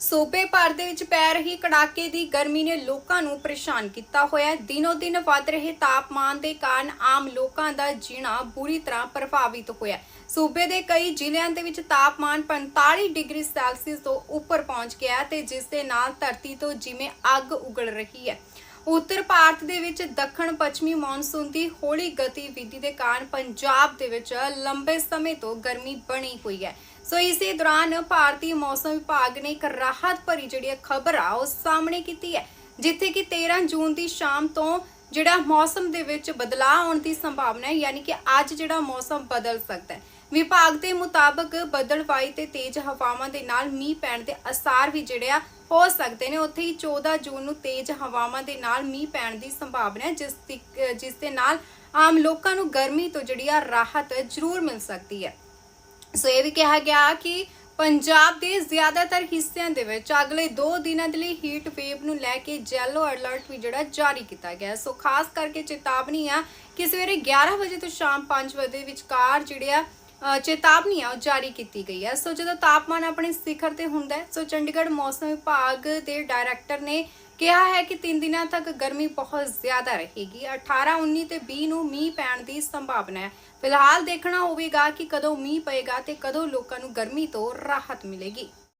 ਸੂਬੇ ਭਰ ਦੇ ਵਿੱਚ ਪੈ ਰਹੀ ਕੜਾਕੇ ਦੀ ਗਰਮੀ ਨੇ ਲੋਕਾਂ ਨੂੰ ਪਰੇਸ਼ਾਨ ਕੀਤਾ ਹੋਇਆ ਹੈ। ਦਿਨੋ ਦਿਨ ਵੱਧ ਰਹੇ ਤਾਪਮਾਨ ਦੇ ਕਾਰਨ ਆਮ ਲੋਕਾਂ ਦਾ ਜੀਣਾ ਬੁਰੀ ਤਰ੍ਹਾਂ ਪ੍ਰਭਾਵਿਤ ਹੋਇਆ ਸੂਬੇ ਦੇ ਕਈ ਜ਼ਿਲ੍ਹਿਆਂ ਦੇ ਵਿੱਚ ਤਾਪਮਾਨ 45 ਡਿਗਰੀ ਸੈਲਸੀਅਸ ਤੋਂ ਉੱਪਰ ਪਹੁੰਚ ਗਿਆ ਹੈ ਤੇ ਜਿਸ ਦੇ ਨਾਲ ਧਰਤੀ ਤੋਂ ਜਿਵੇਂ ਅੱਗ ਉਗਲ ਰਹੀ ਹੈ। ਉੱਤਰ ਭਾਰਤ ਦੇ ਵਿੱਚ ਦੱਖਣ ਪੱਛਮੀ ਮੌਨਸੂਨ ਦੀ ਹੌਲੀ ਗਤੀਵਿਧੀ ਦੇ ਕਾਰਨ ਪੰਜਾਬ ਦੇ ਵਿੱਚ ਲੰਬੇ ਸਮੇਂ ਤੋਂ ਗਰਮੀ ਬਣੀ ਹੋਈ ਹੈ। ਸੋ ਇਸੇ ਦੌਰਾਨ ਭਾਰਤੀ ਮੌਸਮ ਵਿਭਾਗ ਨੇ ਇੱਕ ਰਾਹਤ ਭਰੀ ਜਿਹੜੀ ਖਬਰ ਆ ਉਹ ਸਾਹਮਣੇ ਕੀਤੀ ਹੈ, ਜਿੱਥੇ ਕਿ 13 ਜੂਨ ਦੀ ਸ਼ਾਮ ਤੋਂ ਜਿਹੜਾ ਮੌਸਮ ਦੇ ਵਿੱਚ ਬਦਲਾਅ ਆਉਣ ਦੀ ਸੰਭਾਵਨਾ ਹੈ, ਯਾਨੀ ਕਿ ਅੱਜ ਜਿਹੜਾ ਮੌਸਮ ਬਦਲ ਸਕਦਾ ਹੈ। ਵਿਭਾਗ ਦੇ ਮੁਤਾਬਕ ਬੱਦਲਵਾਈ ਤੇ ਤੇਜ਼ ਹਵਾਵਾਂ ਦੇ ਨਾਲ ਮੀਂਹ ਪੈਣ ਦੇ ਅਸਾਰ ਵੀ ਜਿਹੜੇ ਆ, ਹੋ ਸਕਦੇ ਨੇ। ਉੱਥੇ ਹੀ 14 ਜੂਨ ਨੂੰ ਤੇਜ਼ ਹਵਾਵਾਂ ਦੇ ਨਾਲ ਮੀਂਹ ਪੈਣ ਦੀ ਸੰਭਾਵਨਾ ਹੈ, ਜਿਸ ਦੀ, ਜਿਸ ਦੇ ਨਾਲ ਆਮ ਲੋਕਾਂ ਨੂੰ ਗਰਮੀ ਤੋਂ ਜਿਹੜੀ ਆ ਰਾਹਤ ਜ਼ਰੂਰ ਮਿਲ ਸਕਦੀ ਹੈ। ਸੋ ਇਹ ਵੀ ਕਿਹਾ ਗਿਆ ਕਿ ਪੰਜਾਬ ਦੇ ਜ਼ਿਆਦਾਤਰ ਹਿੱਸਿਆਂ ਦੇ ਵਿੱਚ ਅਗਲੇ 2 ਦਿਨਾਂ ਦੇ ਲਈ ਹੀਟ ਵੇਵ ਨੂੰ ਲੈ ਕੇ ਜੈਲੋ ਅਲਰਟ ਵੀ ਜਿਹੜਾ ਜਾਰੀ ਕੀਤਾ ਗਿਆ ਸੋ ਖਾਸ ਕਰਕੇ ਚੇਤਾਵਨੀ ਆ ਕਿ ਸਵੇਰੇ 11 ਵਜੇ ਤੋਂ ਸ਼ਾਮ 5 ਵਜੇ ਵਿਚਕਾਰ ਜਿਹੜੇ ਆ ਚੇਤਾਵਨੀ ਆ ਉਹ ਜਾਰੀ ਕੀਤੀ ਗਈ ਹੈ। ਸੋ ਜਦੋਂ ਤਾਪਮਾਨ ਆਪਣੇ ਸਿਖਰ ਤੇ ਹੁੰਦਾ ਹੈ, ਸੋ ਚੰਡੀਗੜ੍ਹ ਮੌਸਮ ਵਿਭਾਗ ਦੇ ਡਾਇਰੈਕਟਰ ਨੇ ਕਿਹਾ ਹੈ ਕਿ 3 ਦਿਨਾਂ ਤੱਕ ਗਰਮੀ ਬਹੁਤ ਜ਼ਿਆਦਾ ਰਹੇਗੀ। 18 19 ਤੇ 20 ਨੂੰ ਮੀਂਹ ਪੈਣ ਦੀ ਸੰਭਾਵਨਾ ਹੈ। ਫਿਲਹਾਲ ਦੇਖਣਾ ਹੋਵੇਗਾ ਕਿ ਕਦੋਂ ਮੀਂਹ ਪਏਗਾ ਤੇ ਕਦੋਂ ਲੋਕਾਂ ਨੂੰ ਗਰਮੀ ਤੋਂ ਰਾਹਤ ਮਿਲੇਗੀ।